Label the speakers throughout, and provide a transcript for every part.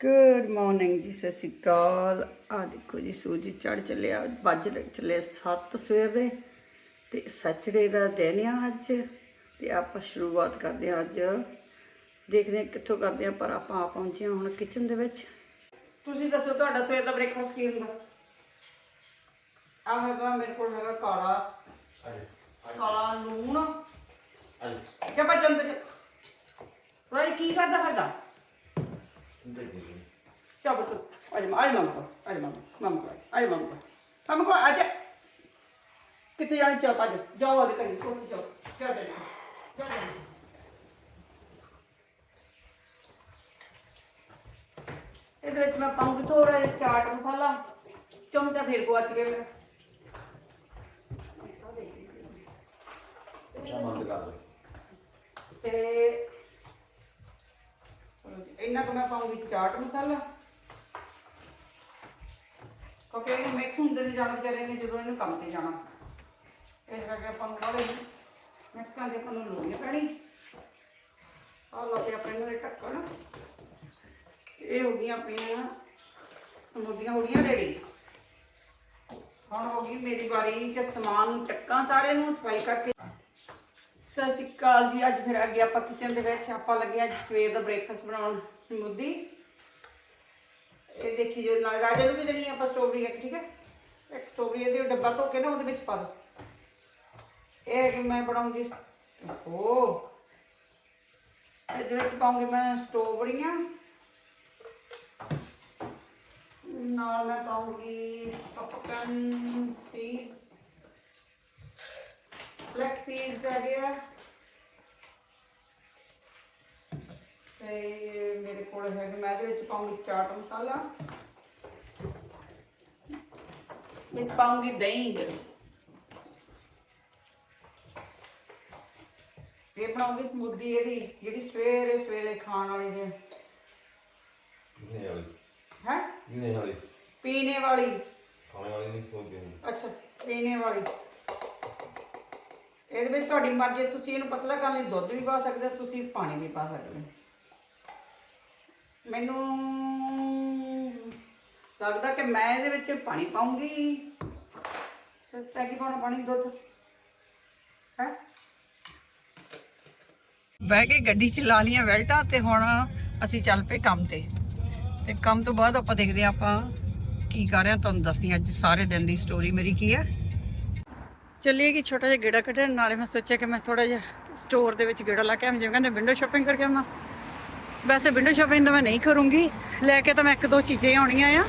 Speaker 1: Good morning ਜੀ ਸਤਿ ਸ਼੍ਰੀ ਅਕਾਲ ਆ ਦੇਖੋ ਜੀ ਸੂਰਜ ਚੜ ਚੱਲਿਆ ਵੱਜ ਚੱਲੇ 7 ਸਵੇਰ ਦੇ ਤੇ ਸੈਚਰਡੇ ਦਾ ਦਿਨ ਆ ਅੱਜ ਤੇ ਆਪਾਂ ਸ਼ੁਰੂਆਤ ਕਰਦੇ ਹਾਂ ਅੱਜ। ਦੇਖਦੇ ਹਾਂ ਕਿੱਥੋਂ ਕਰਦੇ ਹਾਂ ਪਰ ਆਪਾਂ ਆ ਪਹੁੰਚੇ ਹਾਂ ਹੁਣ ਕਿਚਨ ਦੇ ਵਿੱਚ। ਤੁਸੀਂ ਦੱਸੋ ਤੁਹਾਡਾ ਸਵੇਰ ਦਾ ਬ੍ਰੇਕਫਾਸਟ ਕੀ ਹੁੰਦਾ? ਆਹ ਹੈਗਾ ਮੇਰੇ ਕੋਲ ਹੈਗਾ ਕਾਲਾ। ਕਾਲਾ ਲੂਣ। ਕਿ ਬੱਚਨ ਤੇ ਰਾਈ ਕੀ ਕਰਦਾ ਫਿਰਦਾ? ਚੱਲ ਤੂੰ ਅਰੇ ਮਾ ਅਰੇ ਮਮਾ ਅਰੇ ਮਮਾ ਮਮਾ ਅਰੇ ਮਮਾ ਮਮਾ ਕੋ ਆਜਾ ਕਿਤੇ ਜਾਣੀ ਚਾਹ ਪਾ ਜਾਓ ਉਹਦੇ ਘਰੇ ਕੋਲ ਜਾਓ ਦੇ ਚਾਹ ਦੇ ਇਹਦੇ ਵਿੱਚ ਮੈਂ ਪਾਉਂਗੀ ਥੋੜਾ ਜਿਹਾ ਚਾਟ ਮਸਾਲਾ ਚਮਚਾ ਫੇਰ ਕੋ ਆਤੀ ਮੇਰਾ ਤੇ ਇੰਨਾ ਕੁ ਮੈਂ ਪਾਉਂਗੀ ਚਾਟ ਮਸਾਲਾ। ਕਿਉਂਕਿ ਇਹ ਮਿਕਸ ਹੁੰਦੇ ਨੇ ਜਾਣ ਵਿਚਾਰੇ ਨੇ, ਜਦੋਂ ਇਹਨੂੰ ਕੰਮ ਤੇ ਜਾਣਾ। ਇਸ ਕਰਕੇ ਆਪਾਂ ਨੂੰ ਬਾਰੇ ਮਿਕਸ ਕਰਦੇ ਆਪਾਂ ਨੂੰ ਲੋੜ ਨਹੀਂ ਪੈਣੀ। ਆਹ ਲਾ ਕੇ ਆਪਣੇ ਨੂੰ ਢੱਕਣ। ਇਹ ਹੋ ਗਈਆਂ ਆਪਣੀਆਂ ਸਮੂਦੀਆਂ, ਹੋ ਗਈਆਂ ਰੈਡੀ ਹੁਣ ਹੋ ਗਈ ਮੇਰੀ ਵਾਰੀ ਕਿ ਸਮਾਨ ਨੂੰ ਚੱਕਾਂ ਸਾਰੇ ਨੂੰ, ਸਫ਼ਾਈ ਕਰਕੇ। ਸਤਿ ਸ਼੍ਰੀ ਅਕਾਲ ਜੀ, ਅੱਜ ਫਿਰ ਅੱਗੇ ਆਪਾਂ ਕਿਚਨ ਦੇ ਵਿੱਚ ਆਪਾਂ ਲੱਗੇ ਅੱਜ ਸਵੇਰ ਦਾ ਬ੍ਰੇਕਫਾਸਟ ਬਣਾਉਣ ਸਮੂਦੀ। ਇਹ ਦੇਖੀ ਜੋ ਨਾਲ ਰਾਜੇ ਨੂੰ ਵੀ ਦੇਣੀ ਆਪਾਂ ਸਟ੍ਰਾਬੇਰੀ ਇੱਕ, ਠੀਕ ਹੈ? ਇੱਕ ਸਟ੍ਰਾਬੇਰੀ ਇਹਦੇ ਡੱਬਾ ਧੋ ਕੇ ਨਾ ਉਹਦੇ ਵਿੱਚ ਪਾ ਦੋ। ਇਹ ਕਿ ਮੈਂ ਬਣਾਉਂਗੀ ਓ। ਇਹਦੇ ਵਿੱਚ ਪਾਉਂਗੀ ਮੈਂ ਸਟ੍ਰਾਬੇਰੀਆਂ ਨਾਲ ਮੈਂ ਪਾਉਂਗੀ ਪਪਕਨ ਸੀਡਸ ਆ ਗਿਆ ਤੇ ਮੇਰੇ ਕੋਲ ਹੈਗਾ ਮੈਂ ਇਹਦੇ ਵਿੱਚ ਪਾਉਂਗੀ ਚਾਟ ਮਸਾਲਾ। ਵਿੱਚ ਪਾਉਂਗੀ ਦਹੀਂ। ਇਹ ਬਣਾਉਂਗੀ ਸਮੂਦੀ ਇਹਦੀ ਜਿਹੜੀ ਸਵੇਰੇ ਸਵੇਰੇ ਖਾਣ ਵਾਲੀ ਹੈ।
Speaker 2: ਪੀਣੇ ਵਾਲੀ।
Speaker 1: ਹੈ?
Speaker 2: ਪੀਣੇ ਵਾਲੀ।
Speaker 1: ਪੀਣੇ ਵਾਲੀ।
Speaker 2: ਖਾਣੇ ਵਾਲੀ ਨਹੀਂ ਸੋਚਦੇ
Speaker 1: ਅੱਛਾ ਪੀਣੇ ਵਾਲੀ। ਇਹਦੇ ਵਿੱਚ ਤੁਹਾਡੀ ਮਰਜ਼ੀ ਹੈ, ਤੁਸੀਂ ਇਹਨੂੰ ਪਤਲਾ ਕਰਨ ਲਈ ਦੁੱਧ ਵੀ ਪਾ ਸਕਦੇ ਹੋ ਤੁਸੀਂ ਪਾਣੀ ਵੀ ਪਾ ਸਕਦੇ ਹੋ। ਮੈਨੂੰ ਲੱਗਦਾ ਕਿ ਮੈਂ ਇਹਦੇ ਵਿੱਚ ਪਾਣੀ ਪਾਉਂਗੀ। ਸੱਚਾ ਕੀ ਪਾਉਣਾ ਪਾਣੀ ਦੁੱਧ। ਹੈ? ਬਹਿ ਕੇ ਗੱਡੀ ਚ ਲਾ ਲੀਆਂ ਵੈਲਟਾਂ ਤੇ ਹੁਣ ਅਸੀਂ ਚੱਲ ਪਏ ਕੰਮ ਤੇ। ਤੇ ਕੰਮ ਤੋਂ ਬਾਅਦ ਆਪਾਂ ਦੇਖਦੇ ਹਾਂ ਆਪਾਂ ਕੀ ਕਰ ਰਹੇ ਹਾਂ ਤੁਹਾਨੂੰ ਦੱਸਦੀ ਹਾਂ ਅੱਜ ਸਾਰੇ ਦਿਨ ਦੀ ਸਟੋਰੀ ਮੇਰੀ ਕੀ ਹੈ। ਚੱਲੀਏ ਕਿ ਛੋਟਾ ਜਿਹਾ ਗੇੜਾ ਕੱਢਣ, ਨਾਲੇ ਮੈਂ ਸੋਚਿਆ ਕਿ ਮੈਂ ਥੋੜਾ ਜਿਹਾ ਸਟੋਰ ਦੇ ਵਿੱਚ ਗੇੜਾ ਲਾ ਕੇ ਆਵਾਂ, ਜਿਵੇਂ ਕਹਿੰਦੇ ਵਿੰਡੋ ਸ਼ਾਪਿੰਗ ਕਰਕੇ ਆਵਾਂ। ਵੈਸੇ ਵਿੰਡੋ ਸ਼ਾਪਿੰਗ ਤਾਂ ਮੈਂ ਨਹੀਂ ਕਰੂੰਗੀ, ਲੈ ਕੇ ਤਾਂ ਮੈਂ ਇੱਕ ਦੋ ਚੀਜ਼ਾਂ ਹੀ ਆਉਣੀਆਂ ਆ।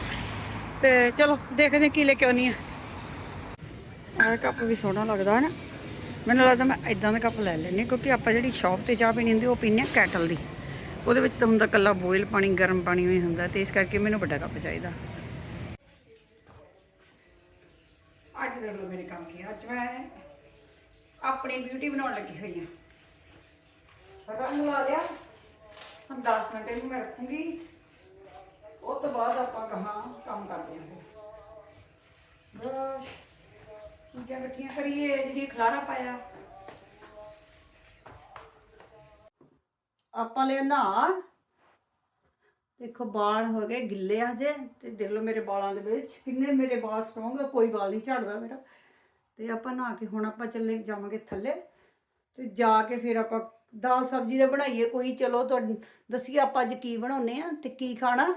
Speaker 1: ਤੇ ਚਲੋ, ਦੇਖਦੇ ਹਾਂ ਕੀ ਲੈ ਕੇ ਆਉਣੀ ਆ ਇਹ ਕੱਪ ਵੀ ਸੋਹਣਾ ਲੱਗਦਾ ਹੈ ਨਾ। ਮੈਨੂੰ ਲੱਗਦਾ ਮੈਂ ਇਦਾਂ ਦਾ ਕੱਪ ਲੈ ਲੈਣੀ ਕਿਉਂਕਿ ਆਪਾਂ ਜਿਹੜੀ ਸ਼ਾਪ ਤੇ ਚਾਹ ਪੀਣੀ ਹੁੰਦੀ ਉਹ ਪੀਂਦੇ ਆ ਕੈਟਲ ਦੀ। ਉਹਦੇ ਵਿੱਚ ਤਾਂ ਹੁੰਦਾ ਕੱਲਾ ਬੋਇਲ ਪਾਣੀ, ਗਰਮ ਪਾਣੀ ਵੀ ਹੁੰਦਾ, ਤੇ ਇਸ ਕਰਕੇ ਮੈਨੂੰ ਵੱਡਾ ਕੱਪ ਚਾਹੀਦਾ। ਅੱਜ ਦੇਖ ਲਓ ਅੱਜ ਮੈਂ ਆਪਣੀ ਬਿਊਟੀ ਬਣਾਉਣ ਲੱਗੀ ਹੋਈ ਆ ਰੰਗ ਲਾ ਲਿਆ। ਹੁਣ 10 ਮਿੰਟ ਇਹਨੂੰ ਮੈਂ ਰੱਖੂੰਗੀ। ਉਹ ਤੋਂ ਬਾਅਦ ਆਪਾਂ ਕਹਾਂ ਕੰਮ ਕਰਦੇ ਹਾਂ। ਬਰਸ਼ ਚੀਜ਼ਾਂ ਇਕੱਠੀਆਂ ਕਰੀਏ ਜਿਹੜੀ ਖਲਾਰਾ ਪਾਇਆ। ਆਪਾਂ ਲਿਆ ਨਾ ਦੇਖੋ ਵਾਲ ਹੋ ਗਏ ਗਿੱਲੇ ਆ ਜੇ ਤੇ ਦੇਖ ਲਓ ਮੇਰੇ ਵਾਲਾਂ ਦੇ ਵਿੱਚ। ਕਿੰਨੇ ਮੇਰੇ ਵਾਲ ਸਟਰੋਂਗ ਆ ਕੋਈ ਵਾਲ ਨਹੀਂ ਝੜਦਾ ਮੇਰਾ। ਤੇ ਆਪਾਂ ਨਹਾ ਕੇ ਹੁਣ ਆਪਾਂ ਚੱਲੇ ਜਾਵਾਂਗੇ ਥੱਲੇ ਤੇ ਜਾ ਕੇ ਫਿਰ ਆਪਾਂ ਦਾਲ ਸਬਜ਼ੀ ਦਾ ਬਣਾਈਏ ਕੋਈ, ਚਲੋ ਤੁਹਾਨੂੰ ਦੱਸੀਏ ਆਪਾਂ ਅੱਜ ਕੀ ਬਣਾਉਨੇ ਆ ਤੇ ਕੀ ਖਾਣਾ।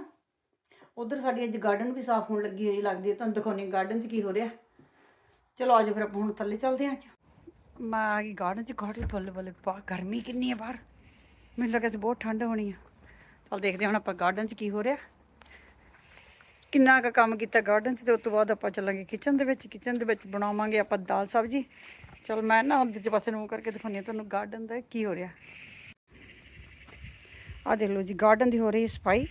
Speaker 1: ਉਧਰ ਸਾਡੀ ਅੱਜ ਗਾਰਡਨ ਵੀ ਸਾਫ਼ ਹੋਣ ਲੱਗੀ ਹੋਈ ਲੱਗਦੀ ਹੈ ਤੁਹਾਨੂੰ ਦਿਖਾਉਣੀ ਗਾਰਡਨ 'ਚ ਕੀ ਹੋ ਰਿਹਾ। ਚਲੋ ਆਜੋ ਫਿਰ ਆਪਾਂ ਹੁਣ ਥੱਲੇ ਚੱਲਦੇ ਹਾਂ ਅੱਜ। ਮੈਂ ਆ ਗਈ ਗਾਰਡਨ 'ਚ ਗਾਰਡਨ ਬੱਲੇ ਬੱਲੇ ਬਾਹਰ ਗਰਮੀ ਕਿੰਨੀ ਹੈ ਬਾਹਰ। ਮੈਨੂੰ ਲੱਗਾ ਸੀ ਬਹੁਤ ਠੰਡ ਹੋਣੀ ਆ। ਚਲ ਦੇਖਦੇ ਹਾਂ ਹੁਣ ਆਪਾਂ ਗਾਰਡਨ 'ਚ ਕੀ ਹੋ ਰਿਹਾ। ਕਿੰਨਾ ਕੁ ਕੰਮ ਕੀਤਾ ਗਾਰਡਨ 'ਚ ਤੇ ਉਸ ਤੋਂ ਬਾਅਦ ਆਪਾਂ ਚੱਲਾਂਗੇ ਕਿਚਨ ਦੇ ਵਿੱਚ। ਕਿਚਨ ਦੇ ਵਿੱਚ ਬਣਾਵਾਂਗੇ ਆਪਾਂ ਦਾਲ ਸਬਜ਼ੀ। ਚਲ ਮੈਂ ਨਾ ਹੁਣ ਦੂਜੇ ਪਾਸੇ ਨੂੰ ਕਰਕੇ ਦਿਖਾਉਂਦੀ ਹਾਂ ਤੁਹਾਨੂੰ ਗਾਰਡਨ ਦਾ ਕੀ ਹੋ ਰਿਹਾ। ਆ ਦੇਖ ਲਓ ਜੀ ਗਾਰਡਨ ਦੀ ਹੋ ਰਹੀ ਸਫ਼ਾਈ।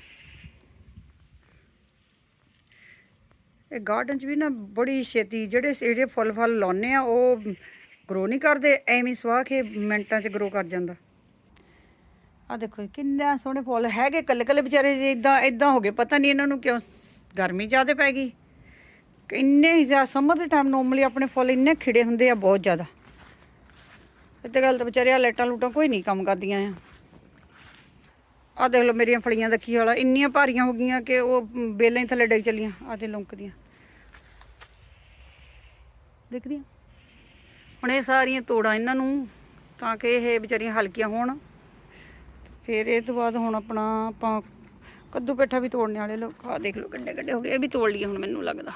Speaker 1: ਇਹ ਗਾਰਡਨ 'ਚ ਵੀ ਨਾ ਬੜੀ ਛੇਤੀ ਜਿਹੜੇ ਜਿਹੜੇ ਫੁੱਲ ਫਲ ਲਾਉਨੇ ਆ ਉਹ ਗਰੋ ਨਹੀਂ ਕਰਦੇ ਐਵੇਂ ਹੀ ਸਵਾਹ ਕੇ ਮਿੰਟਾਂ 'ਚ ਗਰੋ ਕਰ ਜਾਂਦਾ। ਆ ਦੇਖੋ ਜੀ, ਕਿੰਨੇ ਸੋਹਣੇ ਫੁੱਲ ਹੈਗੇ ਕੱਲੇ ਕੱਲੇ ਵਿਚਾਰੇ ਜੀ ਇਦਾਂ ਇਦਾਂ ਹੋ ਗਏ। ਪਤਾ ਨਹੀਂ ਇਹਨਾਂ ਨੂੰ ਕਿਉਂ ਗਰਮੀ ਜ਼ਿਆਦਾ ਪੈ ਗਈ। ਇੰਨੇ ਹੀ ਜ਼ਿਆਦਾ ਸਮਰ ਦੇ ਟਾਈਮ ਨੋਰਮਲੀ ਆਪਣੇ ਫੁੱਲ ਇੰਨੇ ਖਿੜੇ ਹੁੰਦੇ ਆ ਬਹੁਤ ਜ਼ਿਆਦਾ। ਇੱਥੇ ਗੱਲ ਤਾਂ ਵਿਚਾਰੇ ਆ ਲਾਈਟਾਂ ਲੂਟਾਂ ਕੋਈ ਨਹੀਂ ਕੰਮ ਕਰਦੀਆਂ ਆ। ਆ ਦੇਖ ਲਓ ਮੇਰੀਆਂ ਫਲੀਆਂ ਦਾ ਕੀ ਹਾਲ ਇੰਨੀਆਂ ਭਾਰੀਆਂ ਹੋ ਗਈਆਂ ਕਿ ਉਹ ਬੇਲਾਂ ਹੀ ਥੱਲੇ ਡਿੱਗ ਚਲੀਆਂ ਆ ਲੌਂਕਦੀਆਂ। ਲੰਕਦੀਆਂ ਦਿਖਦੀਆਂ ਹੁਣ ਇਹ ਸਾਰੀਆਂ ਤੋੜਾਂ ਇਹਨਾਂ ਨੂੰ ਤਾਂ ਕਿ ਇਹ ਵਿਚਾਰੀਆਂ ਹਲਕੀਆਂ ਹੋਣ। ਫਿਰ ਇਹ ਤੋਂ ਬਾਅਦ ਹੁਣ ਆਪਣਾ ਆਪਾਂ ਕੱਦੂ ਪੇਠਾ ਵੀ ਤੋੜਨੇ ਵਾਲੇ ਲੋਕ। ਆ ਦੇਖ ਲਓ ਗੱਡੇ ਗੱਡੇ ਹੋ ਗਏ, ਇਹ ਵੀ ਤੋੜ ਲਈਏ ਹੁਣ ਮੈਨੂੰ ਲੱਗਦਾ।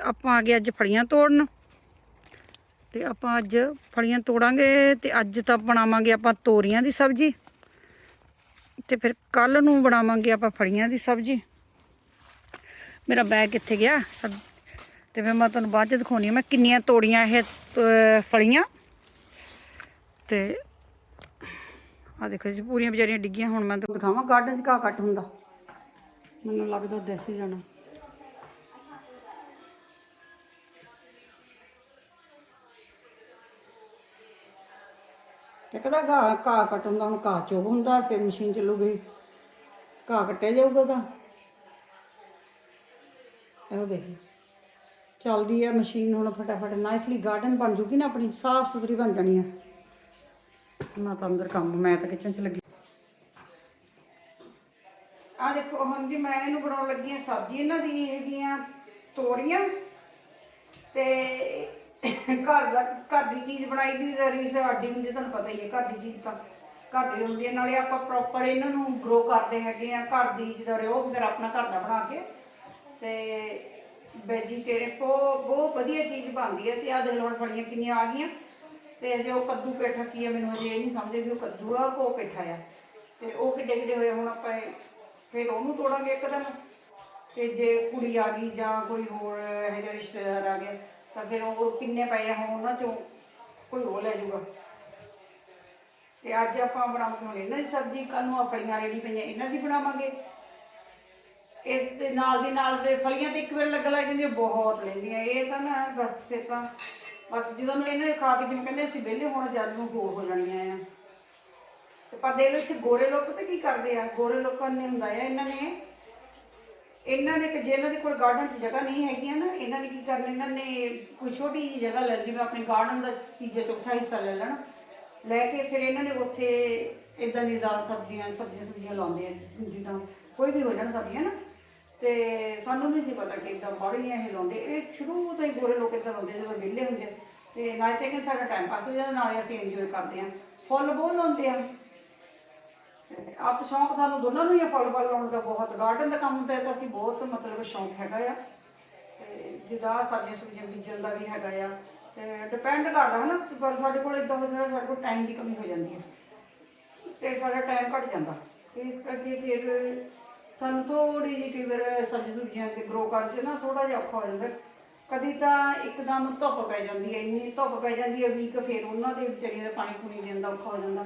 Speaker 1: ਆਪਾਂ ਆ ਗਏ ਅੱਜ ਫਲੀਆਂ ਤੋੜਨ। ਤੇ ਆਪਾਂ ਅੱਜ ਫਲੀਆਂ ਤੋੜਾਂਗੇ ਤੇ ਅੱਜ ਤਾਂ ਬਣਾਵਾਂਗੇ ਆਪਾਂ ਤੋਰੀਆਂ ਦੀ ਸਬਜ਼ੀ। ਤੇ ਫਿਰ ਕੱਲ ਨੂੰ ਬਣਾਵਾਂਗੇ ਆਪਾਂ ਫਲੀਆਂ ਦੀ ਸਬਜ਼ੀ। ਮੇਰਾ ਬੈਗ ਕਿੱਥੇ ਗਿਆ? ਸਬ ਤੇ ਫਿਰ ਮੈਂ ਤੁਹਾਨੂੰ ਬਾਅਦ ਚ ਦਿਖਾਉਣੀ ਮੈਂ ਕਿੰਨੀਆਂ ਤੋੜੀਆਂ ਇਹ ਤ- ਫਲੀਆਂ। ਤੇ ਆ ਦੇਖੋ ਜੀ, ਪੂਰੀਆਂ ਵਿਚਾਰੀਆਂ ਡਿੱਗੀਆਂ, ਹੁਣ ਮੈਂ ਤੁਹਾਨੂੰ ਦਿਖਾਵਾਂ ਗਾਰਡਨ 'ਚ ਘਾਹ ਕੱਟ ਹੁੰਦਾ। ਮੈਨੂੰ ਲੱਗਦਾ ਦਿਸ ਹੀ ਜਾਣਾ ਤੇ ਕਦਾ ਘਾਹ ਘਾਹ ਕੱਟ ਹੁੰਦਾ, ਹੁਣ ਘਾਹ ਚੋਗ ਹੁੰਦਾ, ਫਿਰ ਮਸ਼ੀਨ ਚੱਲੂਗੀ। ਘਾਹ ਕੱਟਿਆ ਜਾਊਗਾ ਉਹਦਾ। ਇਹੋ ਦੇਖੀ। ਚੱਲਦੀ ਹੈ ਮਸ਼ੀਨ ਹੁਣ ਫਟਾਫਟ ਨਾਈਸਲੀ ਗਾਰਡਨ ਬਣ ਜੂਗੀ ਨਾ ਆਪਣੀ ਸਾਫ਼ ਸੁਥਰੀ ਬਣ ਜਾਣੀ ਹੈ ਮੈਂ ਤਾਂ ਅੰਦਰ ਕੰਮ, ਮੈਂ ਤਾਂ ਕਿਚਨ 'ਚ ਲੱਗੀ। ਆ ਦੇਖੋ ਹੁਣ ਜੀ ਮੈਂ ਇਹਨੂੰ ਬਣਾਉਣ ਲੱਗੀ ਹਾਂ ਸਬਜ਼ੀ, ਇਹਨਾਂ ਦੀ ਹੈਗੀਆਂ ਤੋਰੀਆਂ ਤੇ ਘਰ ਦਾ, ਘਰ ਦੀ ਚੀਜ਼ ਬਣਾਈ ਦੀ ਰੀਸ ਅੱਡੀ ਹੁੰਦੀ ਤੁਹਾਨੂੰ ਪਤਾ ਹੀ ਹੈ ਘਰ ਦੀ ਚੀਜ਼ ਤਾਂ ਘਰ ਦੀ ਹੁੰਦੀ ਹੈ ਨਾਲੇ ਆਪਾਂ ਪ੍ਰੋਪਰ ਇਹਨਾਂ ਨੂੰ ਗਰੋ ਕਰਦੇ ਹੈਗੇ ਆ, ਘਰ ਦੀ ਜਿਹਦਾ ਰਿਓ ਫਿਰ ਆਪਣਾ ਘਰ ਦਾ ਬਣਾ ਕੇ। ਤੇ ਵੈਜੀਟੇਰੀਅਨ ਬਹੁਤ ਵਧੀਆ ਚੀਜ਼ ਬਣਦੀ ਹੈ ਤੇ ਆਹ ਦੇ ਲੋੜ ਫਲੀਆਂ ਕਿੰਨੀਆਂ ਆ ਗਈਆਂ। ਤੇ ਜੇ ਉਹ ਕੱਦੂ ਪੇਠਾ ਕੀ ਹੈ ਮੈਨੂੰ ਅਜੇ ਇਹ ਨਹੀਂ ਸਮਝੇ ਵੀ ਉਹ ਕੱਦੂ ਆ ਉਹ ਪੇਠਾ ਆ। ਤੇ ਉਹ ਕਿੱਡੇ ਕਿੱਡੇ ਹੋਏ, ਹੁਣ ਆਪਾਂ ਫਿਰ ਉਹਨੂੰ ਤੋੜਾਂਗੇ ਇੱਕ ਦਿਨ ਤੇ ਜੇ ਕੁੜੀ ਆ ਗਈ ਜਾਂ ਕੋਈ ਹੋਰ ਇਹੋ ਜਿਹਾ ਰਿਸ਼ਤੇਦਾਰ ਆ ਗਿਆ, ਤਾਂ ਫਿਰ ਉਹ ਕਿੰਨੇ ਪਏ ਆ ਉਹਨਾਂ ਚੋਂ ਕੋਈ ਉਹ ਲੈ ਜਾਊਗਾ। ਤੇ ਅੱਜ ਆਪਾਂ ਬਣਾਵਾਂਗੇ ਹੁਣ ਇਹਨਾਂ ਦੀ ਸਬਜ਼ੀ ਕੱਲ ਨੂੰ ਆਪਣੀਆਂ ਰੇੜੀ ਪਈਆਂ ਇਹਨਾਂ ਦੀ ਬਣਾਵਾਂਗੇ। ਇਸ ਦੇ ਨਾਲ ਦੀ ਨਾਲ ਤੇ ਫਲੀਆਂ ਤੇ ਇੱਕ ਵਾਰ ਲੱਗ ਲੱਗ ਜਾਂਦੀਆਂ, ਬਹੁਤ ਲੈਂਦੀਆਂ। ਇਹ ਤਾਂ ਨਾ ਬਸ ਫਿਰ ਤਾਂ ਬਸ ਜਦੋਂ ਨੂੰ ਇਹਨਾਂ ਨੇ ਖਾ ਕੇ ਜਿਵੇਂ ਕਹਿੰਦੇ ਅਸੀਂ ਵਿਹਲੇ ਹੋਣਾ ਜਦ ਨੂੰ ਹੋਰ ਹੋ ਜਾਣੀਆਂ ਆ। ਤੇ ਪਰ ਦੇ ਲੋ ਇੱਥੇ ਗੋਰੇ ਲੋਕ ਪਤਾ ਕੀ ਕਰਦੇ ਆ? ਗੋਰੇ ਲੋਕਾਂ ਨੇ ਹੁੰਦਾ ਆ ਇਹਨਾਂ ਨੇ ਇਹਨਾਂ ਨੇ ਕਿ ਜੇ ਇਹਨਾਂ ਦੇ ਕੋਲ ਗਾਰਡਨ 'ਚ ਜਗ੍ਹਾ ਨਹੀਂ ਹੈਗੀਆਂ ਨਾ ਇਹਨਾਂ ਨੇ ਕੀ ਕਰਨਾ ਇਹਨਾਂ ਨੇ ਕੋਈ ਛੋਟੀ ਜਿਹੀ ਜਗ੍ਹਾ ਲੈ ਲਈ, ਜਿਵੇਂ ਆਪਣੇ ਗਾਰਡਨ ਦਾ ਤੀਜਾ ਚੌਥਾ ਹਿੱਸਾ ਲੈ ਲੈਣਾ। ਲੈ ਕੇ ਫਿਰ ਇਹਨਾਂ ਨੇ ਉੱਥੇ ਇਦਾਂ ਦੀ ਦਾਲ ਸਬਜ਼ੀਆਂ ਸਬਜ਼ੀਆਂ ਸੁਬਜ਼ੀਆਂ ਲਾਉਂਦੇ ਆ ਜਿੱਦਾਂ ਕੋਈ ਵੀ ਹੋ ਜਾਣ ਸਬਜ਼ੀਆਂ ਨਾ। ਤੇ ਸਾਨੂੰ ਨਹੀਂ ਸੀ ਪਤਾ ਕਿ ਇਦਾਂ ਬੜੀਆਂ ਇਹ ਲਾਉਂਦੇ ਇਹ ਸ਼ੁਰੂ ਤੋਂ ਹੀ ਗੋਰੇ ਲੋਕ ਇਦਾਂ ਲਾਉਂਦੇ ਜਦੋਂ ਵਿਹਲੇ ਹੁੰਦੇ। ਆ। ਤੇ ਨਾਲ ਤੇ ਕਿ ਸਾਡਾ ਟਾਈਮ ਪਾਸ ਹੋ ਜਾਂਦਾ, ਨਾਲੇ ਅਸੀਂ ਇੰਜੋਏ ਕਰਦੇ ਆ ਫੁੱਲ ਬਹੁਤ ਲਾਉਂਦੇ ਆ। ਤੇ ਆਪ ਸ਼ੌਂਕ ਸਾਨੂੰ ਦੋਨਾਂ ਨੂੰ ਹੀ ਆ, ਫਲ ਫਲ ਲਾਉਣ ਦਾ ਬਹੁਤ। ਗਾਰਡਨ ਦਾ ਕੰਮ ਤੇ ਤਾਂ ਅਸੀਂ ਬਹੁਤ ਮਤਲਬ ਸ਼ੌਂਕ ਹੈਗਾ ਆ। ਤੇ ਜਿੱਦਾਂ ਸਬਜ਼ੀਆਂ ਸੁਬਜ਼ੀਆਂ ਬੀਜਣ ਦਾ ਵੀ ਹੈਗਾ ਆ। ਤੇ ਡਿਪੈਂਡ ਕਰਦਾ ਹਨਾ, ਪਰ ਸਾਡੇ ਕੋਲ ਇਦਾਂ ਹੁੰਦਾ ਸਾਡੇ ਕੋਲ ਟਾਈਮ ਦੀ ਕਮੀ ਹੋ ਜਾਂਦੀ ਹੈ। ਤੇ ਸਾਡਾ ਟਾਈਮ ਘਟ ਜਾਂਦਾ। ਇਸ ਕਰਕੇ ਫਿਰ ਸਾਨੂੰ ਥੋੜੀ ਜਿਹੀ ਕਈ ਵਾਰ ਸਬਜ਼ੀ ਸੁਬਜ਼ੀਆਂ ਤੇ ਗਰੋ ਕਰਨ ਨਾ ਥੋੜਾ ਜਿਹਾ ਔਖਾ ਹੋ ਜਾਂਦਾ। ਕਦੀ ਤਾਂ ਇੱਕਦਮ ਧੁੱਪ ਪੈ ਜਾਂਦੀ ਹੈ, ਇੰਨੀ ਧੁੱਪ ਪੈ ਜਾਂਦੀ ਹੈ ਵੀ ਫਿਰ ਉਹਨਾਂ ਦੇ ਵਿਚਾਰੀਆਂ ਦਾ ਪਾਣੀ ਪੂਣੀ ਦੇਣ ਦਾ ਔਖਾ ਹੋ ਜਾਂਦਾ।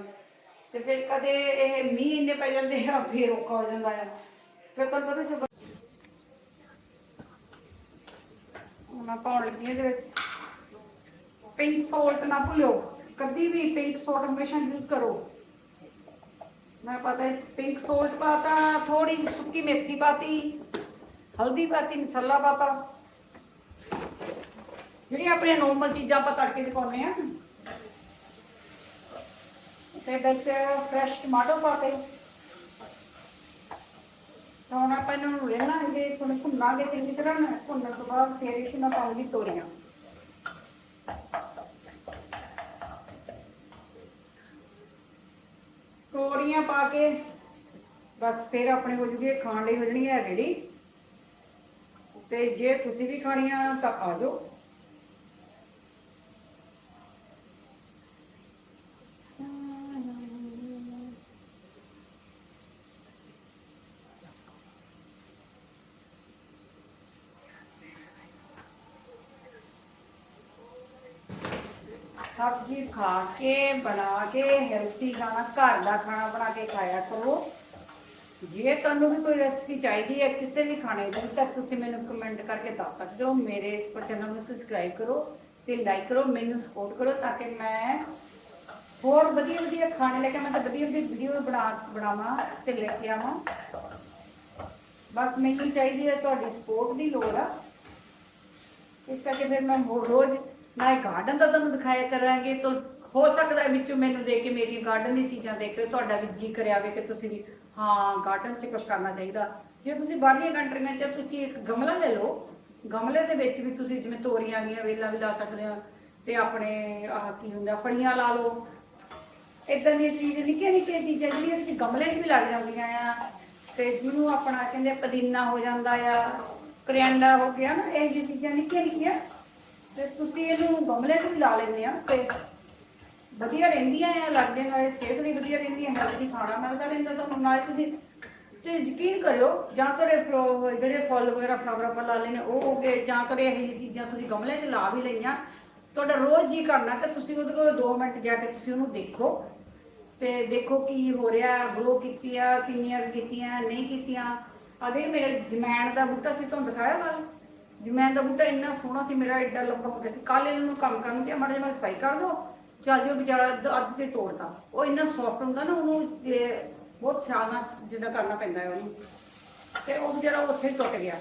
Speaker 1: ਤੇ ਫਿਰ ਕਦੇ ਇਹ ਮੀਂਹ ਇੰਨੇ ਪੈ ਜਾਂਦੇ ਆ, ਫਿਰ ਔਖਾ ਹੋ ਜਾਂਦਾ ਆ। ਫਿਰ ਤੁਹਾਨੂੰ ਪਤਾ ਸਭ ਹੁਣ ਪਾਉਣ ਲੱਗੀ ਇਹਦੇ ਵਿੱਚ। ਪਿੰਕ ਸੋਲਟ ਨਾ ਭੁੱਲਿਓ। ਕਦੀ ਵੀ ਪਿੰਕ ਸੋਲਟ ਹਮੇਸ਼ਾ ਯੂਜ਼ ਕਰੋ। ਮੈਂ ਪਤਾ ਹੈ ਪਿੰਕ ਸੋਲਟ ਪਾਤਾ ਥੋੜੀ ਸੁੱਕੀ ਮੇਥੀ ਪਾਤੀ, ਹਲਦੀ ਪਾਤੀ, ਮਸਾਲਾ ਪਾਤਾ। ਜਿਹੜੀ ਆਪਣੀਆਂ ਨੋਰਮਲ ਚੀਜ਼ਾਂ ਆਪਾਂ ਤੜਕੇ ਚ ਪਾਉਂਦੇ ਆ ਤੇ ਵਿੱਚ ਫਰੈਸ਼ ਟਮਾਟਰ ਪਾਤੇ। ਤਾਂ ਹੁਣ ਆਪਾਂ ਇਹਨਾਂ ਨੂੰ ਰਹਿਣਾਂਗੇ ਥੋੜੇ ਭੁੰਨਾਂਗੇ ਚੰਗੀ ਤਰ੍ਹਾਂ, ਭੁੰਨਣ ਤੋਂ ਬਾਅਦ ਫਿਰ ਇਸ ਨਾਲ ਪਾਉਂਗੀ ਤੋਰੀਆਂ ਤੋਰੀਆਂ ਪਾ ਕੇ। ਬਸ ਫਿਰ ਆਪਣੇ ਹੋ ਜੂਗੀ ਖਾਣ ਲਈ ਹੋ ਜਣੀ ਹੈ ਰੈਡੀ। ਤੇ ਜੇ ਤੁਸੀਂ ਵੀ ਖਾਣੀਆਂ ਤਾਂ ਆ ਜਾਓ। ਸਬਜ਼ੀ ਖਾ ਕੇ, ਬਣਾ ਕੇ ਹੈਲਥੀ ਖਾਣਾ, ਘਰ ਦਾ ਖਾਣਾ ਬਣਾ ਕੇ ਖਾਇਆ ਕਰੋ। ਜੇ ਤੁਹਾਨੂੰ ਵੀ ਕੋਈ ਰੈਸਪੀ ਚਾਹੀਦੀ ਹੈ ਕਿਸੇ ਵੀ ਖਾਣੇ ਦੀ, ਤਾਂ ਤੁਸੀਂ ਮੈਨੂੰ ਕਮੈਂਟ ਕਰਕੇ ਦੱਸ ਸਕਦੇ ਹੋ। ਮੇਰੇ ਚੈਨਲ ਨੂੰ ਸਬਸਕ੍ਰਾਈਬ ਕਰੋ ਤੇ ਲਾਈਕ ਕਰੋ, ਮੈਨੂੰ ਸਪੋਰਟ ਕਰੋ ਤਾਂ ਕਿ ਮੈਂ ਹੋਰ ਵਧੀਆ ਵਧੀਆ ਖਾਣੇ ਲੈ ਕੇ ਮੈਂ ਤਾਂ ਵਧੀਆ ਵਧੀਆ ਵੀਡੀਓ ਬਣਾ ਬਣਾਵਾਂ ਤੇ ਲੈ ਕੇ ਆਵਾਂ। ਬਸ ਮੈਨੂੰ ਚਾਹੀਦੀ ਹੈ ਤੁਹਾਡੀ ਸਪੋਰਟ ਦੀ ਲੋੜ ਆ। ਇਸ ਕਰਕੇ ਫਿਰ ਮੈਂ ਹੋਰ ਰੋਜ਼ ਨਾ ਗਾਰਡਨ ਦਾ ਤੁਹਾਨੂੰ ਦਿਖਾਇਆ ਕਰਾਂਗੇ, ਤਾਂ ਹੋ ਸਕਦਾ ਹੈ ਵਿੱਚੋਂ ਮੈਨੂੰ ਦੇਖ ਕੇ ਮੇਰੀ ਗਾਰਡਨ ਦੀ ਚੀਜ਼ਾਂ ਦੇਖ ਕੇ ਤੁਹਾਡਾ ਵੀ ਜੀ ਕਰਿਆ ਵੇ ਕਿ ਤੁਸੀਂ ਵੀ, ਹਾਂ ਗਾਰਡਨ 'ਚ ਕੁਝ ਕਰਨਾ ਚਾਹੀਦਾ। ਜੇ ਤੁਸੀਂ ਬਾਹਰਲੀਆਂ ਕੰਟਰੀਆਂ 'ਚ ਤੁਸੀਂ ਇੱਕ ਗਮਲਾ ਲੈ ਲਓ। ਗਮਲੇ ਦੇ ਵਿੱਚ ਵੀ ਤੁਸੀਂ ਜਿਵੇਂ ਤੋਰੀਆਂ ਦੀਆਂ ਵੇਲਾਂ ਵੀ ਲਾ ਸਕਦੇ ਆ, ਤੇ ਆਪਣੇ ਆਹ ਕੀ ਹੁੰਦਾ ਫੜੀਆਂ ਲਾ ਲਓ। ਇਦਾਂ ਦੀਆਂ ਚੀਜ਼, ਨਿੱਕੀਆਂ ਨਿੱਕੀਆਂ ਚੀਜ਼ਾਂ ਜਿਹੜੀਆਂ ਅਸੀਂ ਗਮਲੇ 'ਚ ਵੀ ਲੱਗ ਜਾਂਦੀਆਂ ਆ। ਤੇ ਜਿਹਨੂੰ ਆਪਣਾ ਕਹਿੰਦੇ ਪੁਦੀਨਾ ਹੋ ਜਾਂਦਾ ਆ ਕਰਿਆਂਡਾ ਹੋ ਗਿਆ ਨਾ, ਇਹ ਜਿਹੀ ਚੀਜ਼ਾਂ ਨਿੱਕੀਆਂ ਨਿੱਕੀਆਂ। ਤੇ ਤੁਸੀਂ ਇਹਨੂੰ ਗਮਲੇ 'ਚ ਵੀ ਲਾ ਲੈਂਦੇ ਆ ਤੇ ਵਧੀਆ ਰਹਿੰਦੀਆਂ ਆ ਲੱਗਦੇ ਨਾਲੇ ਸਿਹਤ ਲਈ ਵਧੀਆ ਰਹਿੰਦੀ ਹੈ ਹੈਲਥੀ ਖਾਣਾ ਮਿਲਦਾ ਰਹਿੰਦਾ ਤੁਹਾਨੂੰ ਨਾਲੇ ਤੁਸੀਂ ਤੇ ਯਕੀਨ ਕਰਿਓ, ਜਾਂ ਤਾਂ ਜਿਹੜੇ ਫੁੱਲ ਵਗੈਰਾ ਫਲਾਵਰ ਆਪਾਂ ਲਾ ਲੈਣੇ ਉਹ ਹੋ ਗਏ, ਜਾਂ ਤਾਂ ਇਹ ਚੀਜ਼ਾਂ ਤੁਸੀਂ ਗਮਲੇ 'ਚ ਲਾ ਵੀ ਲਈਆਂ, ਤੁਹਾਡਾ ਰੋਜ਼ ਜੀ ਕਰਨਾ ਤੇ ਤੁਸੀਂ ਉਹਦੇ ਕੋਲ 2 ਮਿੰਟ ਜਾ ਕੇ ਤੁਸੀਂ ਉਹਨੂੰ ਦੇਖੋ ਤੇ ਦੇਖੋ ਕੀ ਹੋ ਰਿਹਾ ਗਰੋ ਕੀਤੀ ਆ ਕਿੰਨੀਆਂ ਕੀਤੀਆਂ, ਨਹੀਂ ਕੀਤੀਆਂ। ਅਦੇ ਮੇਰੇ ਜਮੈਣ ਦਾ ਬੂਟਾ ਸੀ, ਤੁਹਾਨੂੰ ਦਿਖਾਇਆ ਨਾਲ ਜਮੈਣ ਦਾ ਬੂਟਾ ਇੰਨਾ ਸੋਹਣਾ ਸੀ, ਮੇਰਾ ਐਡਾ ਲੰਬਾ ਹੋ ਗਿਆ ਸੀ ਕੱਲ ਇਹਨੂੰ ਕੰਮ ਕਰਨ ਤੇ ਮਾੜਾ ਜਿਹਾ ਸਫ਼ਾਈ ਕਰ ਦੋ ਚੱਲ ਜਿਓ ਵਿਚਾਰਾ ਅੱਧ ਤੇ ਤੋੜਦਾ ਉਹ ਇੰਨਾ ਸੌਫਟ ਹੁੰਦਾ ਨਾ, ਉਹਨੂੰ ਇਹ ਬਹੁਤ ਖਿਆਲ ਨਾਲ ਜਿੱਦਾਂ ਕਰਨਾ ਪੈਂਦਾ ਹੈ ਉਹਨੂੰ। ਤੇ ਉਹ ਵਿਚਾਰਾ ਉੱਥੇ ਟੁੱਟ ਗਿਆ।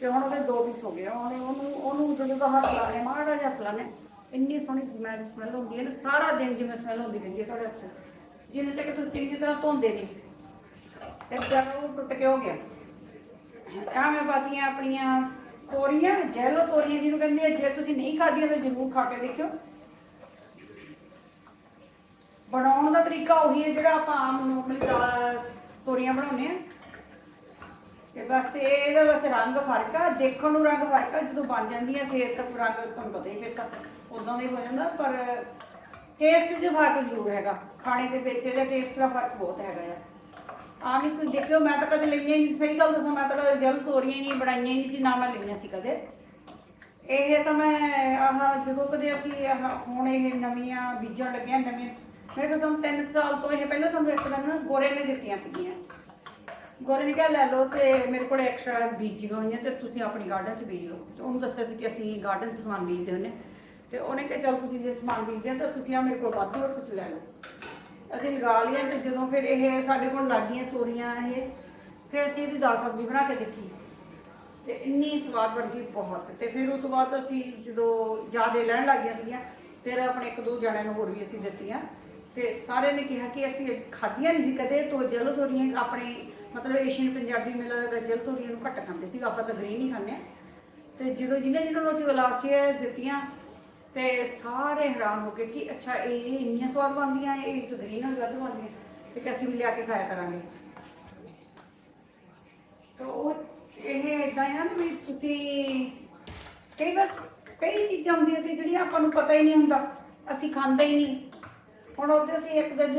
Speaker 1: ਤੇ ਹੁਣ ਉਹਦੇ ਦੋ ਪੀਸ ਹੋ ਗਏ ਉਹਨੇ ਉਹਨੂੰ ਉਹਨੂੰ ਜਦੋਂ ਦਾ ਹੱਥ ਲਾ ਲਿਆ, ਮਾੜਾ ਜਿਹਾ ਹੱਥ ਲਾਣੇ ਇੰਨੀ ਸੋਹਣੀ ਸਮੈਲ ਸਮੈਲ ਹੁੰਦੀ ਹੈ ਨਾ, ਸਾਰਾ ਦਿਨ ਜਿਵੇਂ ਸਮੈਲ ਹੁੰਦੀ ਰਹਿੰਦੀ ਹੈ ਤੁਹਾਡੇ ਹੱਥ ਜਿੰਨੇ ਤੱਕ ਤੁਸੀਂ ਚੰਗੀ ਤਰ੍ਹਾਂ ਧੋਂਦੇ ਨਹੀਂ, ਤੇ ਜਦ ਉਹ ਟੁੱਟ ਕੇ ਹੋ ਗਿਆ। ਆ ਮੈਂ ਪਾਤੀਆਂ ਆਪਣੀਆਂ ਤੋਰੀਆਂ, ਜੈਲੋ ਤੋਰੀਆਂ ਜਿਹਨੂੰ ਕਹਿੰਦੇ ਆ, ਜੇ ਤੁਸੀਂ ਨਹੀਂ ਖਾਧੀਆਂ ਤਾਂ ਜ਼ਰੂਰ ਖਾ ਕੇ ਦੇਖਿਓ। ਬਣਾਉਣ ਦਾ ਤਰੀਕਾ ਉਹੀ ਹੈ ਜਿਹੜਾ ਆਪਾਂ ਆਮ ਨੋਰਮਲੀ ਦਾਲ ਤੋਰੀਆਂ ਬਣਾਉਂਦੇ ਆ। ਤੇ ਬਸ ਇਹਦਾ ਬਸ ਰੰਗ ਫ਼ਰਕ ਆ, ਦੇਖਣ ਨੂੰ ਰੰਗ ਫ਼ਰਕ ਆ, ਜਦੋਂ ਬਣ ਜਾਂਦੀ ਆ, ਫੇਰ ਤਾਂ ਰੰਗ ਤੁਹਾਨੂੰ ਪਤਾ ਹੀ ਫਿਰ ਤਾਂ ਉਦਾਂ ਦਾ ਹੀ ਹੋ ਜਾਂਦਾ, ਪਰ ਟੇਸਟ 'ਚ ਫ਼ਰਕ ਜ਼ਰੂਰ ਹੈਗਾ। ਖਾਣੇ ਦੇ ਵਿੱਚ ਇਹਦਾ ਟੇਸਟ ਦਾ ਫ਼ਰਕ ਬਹੁਤ ਹੈਗਾ ਆ। ਆਹ ਵੀ ਤੁਸੀਂ ਦੇਖਿਓ, ਮੈਂ ਤਾਂ ਕਦੇ ਲਈਆਂ ਹੀ ਨਹੀਂ ਸਹੀ ਗੱਲ ਦੱਸਾਂ, ਮੈਂ ਤਾਂ ਕਦੇ ਜਲ ਤੋਰੀਆਂ ਹੀ ਨਹੀਂ ਬਣਾਈਆਂ ਹੀ ਨਹੀਂ ਸੀ, ਨਾ ਮੈਂ ਲਈਆਂ ਸੀ ਕਦੇ। ਇਹ ਤਾਂ ਮੈਂ ਆਹ ਜਦੋਂ ਕਦੇ ਅਸੀਂ ਆਹ ਹੁਣ ਇਹ ਨਵੀਆਂ ਬੀਜਾਂ ਲੱਗੀਆਂ ਨਵੀਆਂ, ਮੇਰੇ ਕੋਲ ਸਾਨੂੰ ਤਿੰਨ ਸਾਲ ਤੋਂ ਇਹ ਪਹਿਲਾਂ ਸਾਨੂੰ ਇੱਕ ਦਿਨ ਗੋਰੇ ਨੇ ਦਿੱਤੀਆਂ ਸੀਗੀਆਂ। ਗੋਰੇ ਨੇ ਕਿਹਾ, ਲੈ ਲਓ ਤੇ ਮੇਰੇ ਕੋਲ ਐਕਸਟਰਾ ਬੀਜੀਆਂ ਹੋਈਆਂ ਤੇ ਤੁਸੀਂ ਆਪਣੀ ਗਾਰਡਨ 'ਚ ਬੀਜ ਲਓ। ਉਹਨੂੰ ਦੱਸਿਆ ਸੀ ਕਿ ਅਸੀਂ ਗਾਰਡਨ 'ਚ ਸਮਾਨ ਬੀਜਦੇ ਹੁੰਦੇ। ਤੇ ਉਹਨੇ ਕਿਹਾ, ਚਲ ਤੁਸੀਂ ਜੇ ਸਮਾਨ ਬੀਜਦੇ ਆ ਤਾਂ ਤੁਸੀਂ ਆ ਮੇਰੇ ਕੋਲ ਵਾਧੂ ਹੈ ਤੁਸੀਂ ਲੈ ਲਓ। ਅਸੀਂ ਲਗਾ ਲਿਆ ਤੇ ਜਦੋਂ ਫਿਰ ਇਹ ਸਾਡੇ ਕੋਲ ਲੱਗ ਗਈਆਂ ਤੋਰੀਆਂ ਇਹ, ਫਿਰ ਅਸੀਂ ਇਹਦੀ ਦਾਲ ਸਬਜ਼ੀ ਬਣਾ ਕੇ ਦੇਖੀ। ਤੇ ਇੰਨੀ ਸਵਾਦ ਬਣ ਗਈ ਬਹੁਤ। ਤੇ ਫਿਰ ਉਸ ਤੋਂ ਬਾਅਦ ਅਸੀਂ ਜਦੋਂ ਜਿਆਦੇ ਲੈਣ ਲੱਗ ਗਈਆਂ ਸੀਗੀਆਂ, ਫਿਰ ਆਪਣੇ ਇੱਕ ਦੋ ਜਣਿਆਂ ਨੂੰ ਹੋਰ ਵੀ ਅਸੀਂ ਦਿੱਤੀਆਂ। ਤੇ ਸਾਰਿਆਂ ਨੇ ਕਿਹਾ ਕਿ ਅਸੀਂ ਖਾਧੀਆਂ ਨਹੀਂ ਸੀ ਕਦੇ, ਤੋ ਜਲ ਤੋਰੀਆਂ ਆਪਣੇ ਮਤਲਬ ਏਸ਼ੀਅਨ ਪੰਜਾਬੀ ਮਿਲਦਾ ਦਾ ਜਲ ਤੋਰੀਆਂ ਨੂੰ ਘੱਟ ਖਾਂਦੇ ਸੀ, ਆਪਾਂ ਤਾਂ ਗ੍ਰੀਨ ਹੀ ਖਾਂਦੇ। ਆ ਤੇ ਜਦੋਂ ਜਿਹਨਾਂ ਜਿਹਨਾਂ ਨੂੰ ਅਸੀਂ ਵਲਾਸੀਆ ਦਿੱਤੀਆਂ ਤੇ ਸਾਰੇ ਹੈਰਾਨ ਹੋ ਗਏ ਕਿ ਅੱਛਾ, ਇਹ ਇਹ ਇੰਨੀਆਂ ਸਵਾਦ ਬਣਦੀਆਂ, ਇਹ ਤਾਂ ਗ੍ਰੀਨ ਨਾਲ ਵੱਧ ਬਣਦੀਆਂ, ਤੇ ਕਿ ਅਸੀਂ ਵੀ ਲਿਆ ਕੇ ਖਾਇਆ ਕਰਾਂਗੇ। ਤਾਂ ਉਹ ਇਹ ਇਦਾਂ ਆ ਨਾ ਵੀ ਤੁਸੀਂ ਕਈ ਵਾਰ ਕਈ ਚੀਜ਼ਾਂ ਹੁੰਦੀਆਂ ਕਿ ਜਿਹੜੀਆਂ ਆਪਾਂ ਨੂੰ ਪਤਾ ਹੀ ਨਹੀਂ ਹੁੰਦਾ, ਅਸੀਂ ਖਾਂਦੇ ਹੀ ਨਹੀਂ। ਹੁਣ ਉਹਦੇ ਅਸੀਂ ਇੱਕ ਦਿਨ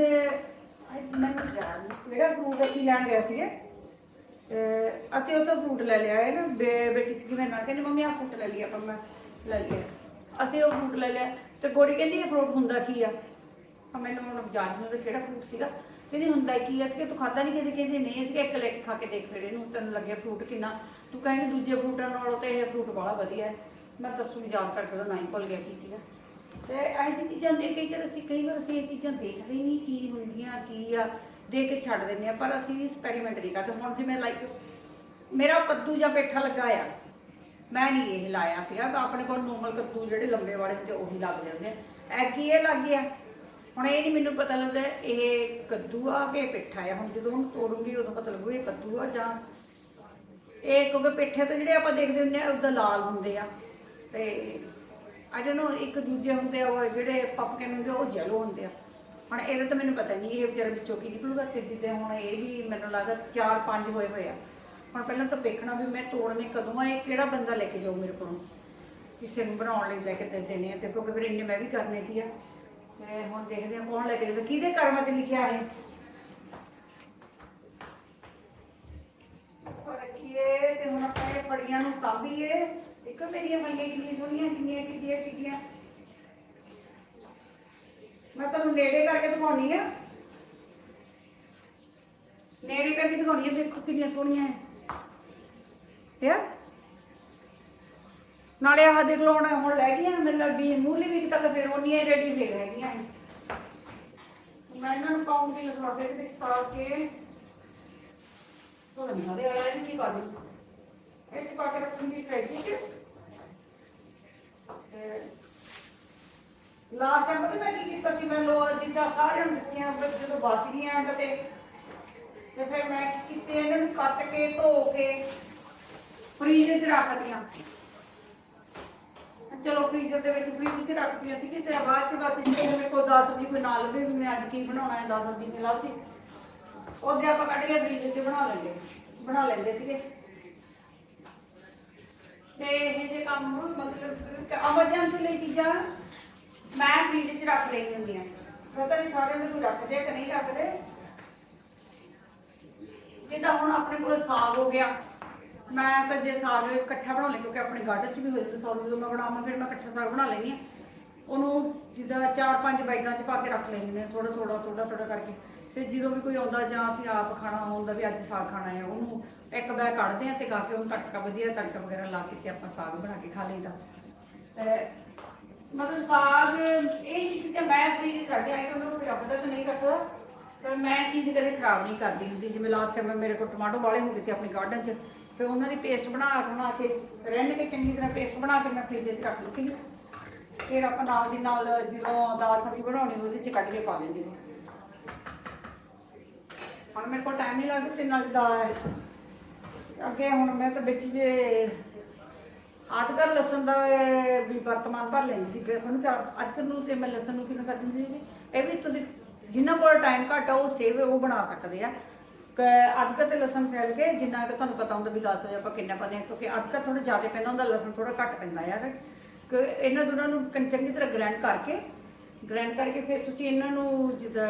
Speaker 1: ਆਏ ਮੈਨੂੰ ਯਾਦ ਕਿਹੜਾ ਫਰੂਟ ਅਸੀਂ ਲੈਣ ਗਏ ਸੀਗੇ। ਤੇ ਅਸੀਂ ਉਹ ਤੋਂ ਫਰੂਟ ਲੈ ਲਿਆ ਹੈ ਨਾ ਬੇ- ਬੇਟੀ ਸੀ ਮੇਰੇ ਨਾਲ, ਕਹਿੰਦੀ ਮੰਮੀ ਆਹ ਫਰੂਟ ਲੈ ਲਈ ਆਪਾਂ, ਮੈਂ ਲੈ ਲਿਆ ਅਸੀਂ ਉਹ ਫਰੂਟ ਲੈ ਲਿਆ। ਤੇ ਗੋਰੀ ਕਹਿੰਦੀ ਇਹ ਫਰੂਟ ਹੁੰਦਾ ਕੀ ਆ? ਆ ਮੈਨੂੰ ਹੁਣ ਜਾਣ ਨੂੰ ਕਿਹੜਾ ਫਰੂਟ ਸੀਗਾ। ਕਹਿੰਦੀ ਹੁੰਦਾ ਕੀ ਆ? ਸੀ ਤੂੰ ਖਾਦਾ ਨਹੀਂ ਕਹਿੰਦੀ ਕਹਿੰਦੀ, ਨਹੀਂ, ਅਸੀਂ ਇੱਕ ਲੈ ਕੇ ਖਾ ਕੇ ਦੇਖ ਫਿਰ ਇਹਨੂੰ, ਤੈਨੂੰ ਲੱਗਿਆ ਫਰੂਟ ਕਿੰਨਾ? ਤੂੰ ਕਹਿੰਦੀ ਦੂਜੇ ਫਰੂਟਾਂ ਨਾਲੋਂ ਤੇ ਇਹ ਫਰੂਟ ਬੜਾ ਵਧੀਆ ਹੈ। ਮੈਂ ਦੱਸੂ ਵੀ ਯਾਦ ਕਰਕੇ ਉਹਦਾ ਨਾਂ ਹੀ ਭੁੱਲ ਗਿਆ ਕੀ ਸੀਗਾ। ਤੇ ਇਹ ਜਿਹੀ ਚੀਜ਼ਾਂ ਦੇ ਕਈ ਕਿ ਅਸੀਂ ਕਈ ਵਾਰ ਅਸੀਂ ਇਹ ਚੀਜ਼ਾਂ ਦੇਖਦੇ ਹੀ ਨਹੀਂ ਕੀ ਹੁੰਦੀਆਂ, ਕੀ ਆ, ਦੇਖ ਕੇ ਛੱਡ ਦਿੰਦੇ ਆ ਪਰ ਅਸੀਂ ਐਕਸਪੈਰੀਮੈਂਟ ਨਹੀਂ ਕਰਦੇ। ਹੁਣ ਜਿਵੇਂ ਲਾਈਕ ਮੇਰਾ ਕੱਦੂ ਜਾਂ ਪੇਠਾ ਲੱਗਾ ਆ ਮੈਂ ਨਹੀਂ ਇਹ ਲਾਇਆ ਸੀਗਾ ਤਾਂ ਆਪਣੇ ਕੋਲ ਨੋਰਮਲ ਕੱਦੂ ਜਿਹੜੇ ਲੰਬੇ ਵਾਲੇ ਹੁੰਦੇ ਉਹੀ ਲੱਗ ਜਾਂਦੇ ਆ। ਐ ਕੀ ਇਹ ਲੱਗ ਗਿਆ? ਹੁਣ ਇਹ ਨਹੀਂ ਮੈਨੂੰ ਪਤਾ ਲੱਗਦਾ ਇਹ ਕੱਦੂ ਆ ਕੇ ਪਿੱਠਾ ਆ। ਹੁਣ ਜਦੋਂ ਹੁਣ ਤੋੜੂਗੀ ਉਦੋਂ ਪਤਾ ਲੱਗੂ ਇਹ ਕੱਦੂ ਆ ਜਾਂ ਇਹ ਕਿਉਂਕਿ ਪਿੱਠੇ ਤੇ ਜਿਹੜੇ ਆਪਾਂ ਦੇਖਦੇ ਹੁੰਦੇ ਆ ਉਹਦਾ ਲਾਲ ਹੁੰਦੇ ਆ। ਤੇ ਆਈ ਡੋਨਟ ਨੋ ਇੱਕ ਦੂਜੇ ਹੁੰਦੇ ਆ ਉਹ ਜਿਹੜੇ ਪਪਕਨ ਹੁੰਦੇ ਆ, ਉਹ ਜੈਲੋ ਹੁੰਦੇ ਆ। ਹੁਣ ਇਹਦਾ ਤਾਂ ਮੈਨੂੰ ਪਤਾ ਨਹੀਂ ਇਹ ਵਿਚਾਰੇ ਵਿੱਚੋਂ ਕੀ ਨਿਕਲੂਗਾ? ਤੇ ਜਿੱਦੇ ਹੁਣ ਇਹ ਵੀ ਮੈਨੂੰ ਲੱਗਦਾ 4-5 ਹੋਏ ਹੋਏ ਆ। ਹੁਣ ਪਹਿਲਾਂ ਤਾਂ ਵੇਖਣਾ ਵੀ ਮੈਂ ਤੋੜਨੇ ਕਦੋਂ ਆ, ਇਹ ਕਿਹੜਾ ਬੰਦਾ ਲੈ ਕੇ ਜਾਊ ਮੇਰੇ ਕੋਲੋਂ? ਕਿਸੇ ਨੂੰ ਬਣਾਉਣ ਲਈ ਲੈ ਕੇ ਦੇ ਦੇਣੇ ਆ ਤੇ ਕਿਉਂਕਿ ਫਿਰ ਇੰਨੇ ਮੈਂ ਵੀ ਕਰਨੇ ਕੀ ਆ? ਤੇ ਹੁਣ ਦੇਖਦੇ ਆ, ਕੌਣ ਲੈ ਕੇ ਜਾਵੇ ਕਿਹਦੇ ਕਰਮਾਂ 'ਚ ਲਿਖਿਆ ਹੈ ਰੱਖੀਏ ਤੇ ਹੁਣ ਆਪਾਂ ਇਹ ਫੜੀਆਂ ਨੂੰ ਸਾਂਭੀਏ। ਇੱਕ ਮੇਰੀਆਂ ਫਲੀਆਂ ਕਿੰਨੀਆਂ ਸੋਹਣੀਆਂ, ਕਿੰਨੀਆਂ ਕਿੰਨੀਆਂ ਕਿੰਨੀਆਂ। ਮੈਂ ਤੁਹਾਨੂੰ ਨੇੜੇ ਕਰਕੇ ਦਿਖਾਉਣੀ ਆ। ਨੇੜੇ ਕਰਕੇ ਦਿਖਾਉਣੀ ਆ, ਦੇਖੋ ਕਿੰਨੀਆਂ ਸੋਹਣੀਆਂ ਹੈ ਯਾ ਨਾਲੇ ਆਹ ਦੇਖ ਲਓ ਹੁਣ ਹੁਣ ਲੈ ਗਈਆਂ ਮਤਲਬ ਵੀ ਮੂਲੀ ਵੀ ਤੱਕ ਫਿਰ ਉਹਨੀਆਂ ਹੀ ਰੈਡੀ ਫੇਰ ਹੈਗੀਆਂ ਮੈਂ ਇਹਨਾਂ ਨੂੰ ਪਾਉਂਗੀ ਲਗਾਵੇ ਦੇ ਪਾ ਕੇ। ਤੁਹਾਨੂੰ ਨਾਲੇ ਆਇਆ ਨਹੀਂ ਕੀ ਕਰੂ ਇਹ ਪਾ ਕੇ ਰੱਖੂੰਗੀ ਠੀਕ ਹੈ ਤੇ ਲਾਸਟ ਟਾਈਮ ਪਤਾ ਮੈਂ ਕੀ ਕੀਤਾ ਸੀ? ਮੈਂ ਲੋ ਜਿੱਦਾਂ ਸਾਰਿਆਂ ਨੂੰ ਦਿੱਤੀਆਂ ਫਿਰ ਜਦੋਂ ਬਚ ਗਈਆਂ ਤੇ ਤੇ ਫਿਰ ਮੈਂ ਕੀ ਕੀਤੇ? ਇਹਨਾਂ ਨੂੰ ਕੱਟ ਕੇ ਧੋ ਕੇ ਫ੍ਰੀਜ਼ 'ਚ ਰੱਖਦੀਆਂ ਚਲੋ ਫ੍ਰੀਜ਼ਰ ਦੇ ਵਿੱਚ ਫ੍ਰੀਜ਼ 'ਚ ਰੱਖਦੀਆਂ ਸੀ ਤੇ ਬਾਅਦ 'ਚ ਬਸ ਜੇ ਮੇਰੇ ਕੋਲ 10 ਸਬਜ਼ੀ ਕੋਈ ਨਾ ਵੀ ਮੈਂ ਅੱਜ ਕੀ ਬਣਾਉਣਾ ਹੈ 10 ਸਬਜ਼ੀ ਨਹੀਂ ਲੱਭਦੀ ਉਹਦੇ ਆਪਾਂ ਕੱਢ ਕੇ ਫ੍ਰੀਜ਼ਰ 'ਚ ਬਣਾ ਲੈਂਦੇ ਬਣਾ ਲੈਂਦੇ ਸੀਗੇ। ਤੇ ਇਹ ਜੇ ਕੰਮ ਮਤਲਬ ਐਮਰਜੈਂਸੀ ਲਈ ਚੀਜ਼ਾਂ ਮੈਂ ਫ੍ਰੀਜ਼ 'ਚ ਰੱਖ ਲੈਂਦੀ ਹੁੰਦੀਆਂ। ਪਤਾ ਨਹੀਂ ਸਾਰਿਆਂ ਦੇ ਕੋਈ ਰੱਖਦੇ ਆ ਕਿ ਨਹੀਂ ਰੱਖਦੇ। ਜਿੱਦਾਂ ਹੁਣ ਆਪਣੇ ਕੋਲ ਸਾਗ ਹੋ ਗਿਆ। ਮੈਂ ਤਾਂ ਜੇ ਸਾਗ ਇਕੱਠਾ ਬਣਾ ਲੈ ਕਿਉਂਕਿ ਆਪਣੇ ਗਾਰਡਨ 'ਚ ਵੀ ਹੋ ਜਾਂਦਾ ਸਾਗ ਜਦੋਂ ਮੈਂ ਬਣਾਵਾਂ, ਫਿਰ ਮੈਂ ਇਕੱਠਾ ਸਾਗ ਬਣਾ ਲੈਂਦੀ ਹਾਂ। ਉਹਨੂੰ ਜਿੱਦਾਂ ਚਾਰ ਪੰਜ ਬੈਗਾਂ 'ਚ ਪਾ ਕੇ ਰੱਖ ਲੈਂਦੇ ਹਾਂ ਥੋੜਾ ਥੋੜਾ ਥੋੜਾ ਥੋੜਾ ਕਰਕੇ। ਫਿਰ ਜਦੋਂ ਵੀ ਕੋਈ ਆਉਂਦਾ ਜਾਂ ਅਸੀਂ ਆਪ ਖਾਣਾ ਹੁੰਦਾ ਵੀ ਅੱਜ ਸਾਗ ਖਾਣਾ ਹੈ, ਉਹਨੂੰ ਇੱਕ ਬੈਗ ਕੱਢਦੇ ਹਾਂ ਤੇ ਗਾ ਕੇ ਉਹਨੂੰ ਤੜਕਾ, ਵਧੀਆ ਤੜਕਾ ਵਗੈਰਾ ਲਾ ਕੇ ਤੇ ਆਪਾਂ ਸਾਗ ਬਣਾ ਕੇ ਖਾ ਲਈਦਾ ਤੇ ਮਤਲਬ ਸਾਗ, ਇਹ ਚੀਜ਼ ਕਿ ਮੈਂ ਫ੍ਰੀਜ ਸਾਡੇ ਆਈਟਮ ਨੂੰ ਰੱਖਦਾ ਤੇ ਨਹੀਂ ਰੱਖਦਾ ਪਰ ਮੈਂ ਚੀਜ਼ ਕਦੇ ਖਰਾਬ ਨਹੀਂ ਕਰਦੀ ਹੁੰਦੀ। ਜਿਵੇਂ ਲਾਸਟ ਟਾਈਮ ਮੇਰੇ ਕੋਲ ਟਮਾਟੋ ਵਾਲੇ ਹੁੰਦੇ ਸੀ ਆਪਣੇ ਗਾਰਡਨ 'ਚ ਫਿਰ ਉਹਨਾਂ ਦੀ ਪੇਸਟ ਬਣਾ ਬਣਾ ਕੇ ਰਹਿਣ ਕੇ ਚੰਗੀ ਤਰ੍ਹਾਂ ਪੇਸਟ ਬਣਾ ਕੇ ਮੈਂ ਫ੍ਰਿਜ 'ਚ ਰੱਖ ਲਈ ਫਿਰ ਆਪਾਂ ਨਾਲ ਦੀ ਨਾਲ ਜਦੋਂ ਦਾਲ ਸਬਜ਼ੀ ਬਣਾਉਣੀ ਉਹਦੇ 'ਚ ਕੱਢ ਕੇ ਪਾ ਦਿੰਦੇ ਸੀ ਹੁਣ ਮੇਰੇ ਕੋਲ ਟਾਈਮ ਨਹੀਂ ਲੱਗਦਾ ਤੇ ਨਾਲ ਦਾਲ ਅੱਗੇ ਹੁਣ ਮੈਂ ਤਾਂ ਵਿੱਚ ਜੇ ਅਦਰਕ ਲਸਣ ਦਾ ਵੀ ਵਰਤਮਾਨ ਭਰ ਲੈਂਦੀ ਸੀ, ਫਿਰ ਹੁਣ ਅਦਰਕ ਨੂੰ ਤੇ ਮੈਂ ਲਸਣ ਨੂੰ ਕਿਵੇਂ ਕਰ ਦਿੰਦੀ ਸੀ ਇਹ ਵੀ ਤੁਸੀਂ ਜਿਨ੍ਹਾਂ ਕੋਲ ਟਾਈਮ ਘੱਟ ਆ, ਉਹ ਸੇਵ ਉਹ ਬਣਾ ਸਕਦੇ ਆ। ਕ ਅਦਰਕ ਤੇ ਲਸਣ ਛਿਲ ਕੇ, ਜਿੰਨਾ ਕਿ ਤੁਹਾਨੂੰ ਪਤਾ ਹੁੰਦਾ ਵੀ ਦੱਸ ਵਜੇ ਆਪਾਂ ਕਿੰਨਾ ਪਾਉਂਦੇ ਹਾਂ, ਕਿਉਂਕਿ ਅਦਰਕ ਥੋੜਾ ਜ਼ਿਆਦਾ ਪੈਂਦਾ ਹੁੰਦਾ, ਲਸਣ ਥੋੜਾ ਘੱਟ ਪੈਂਦਾ ਯਾਰ। ਕਿ ਇਹਨਾਂ ਦੋਨਾਂ ਨੂੰ ਕੰ- ਚੰਗੀ ਤਰ੍ਹਾਂ ਗ੍ਰਾਈਂਡ ਕਰਕੇ ਗ੍ਰਾਈਂਡ ਕਰਕੇ ਫਿਰ ਤੁਸੀਂ ਇਹਨਾਂ ਨੂੰ ਜਿੱਦਾਂ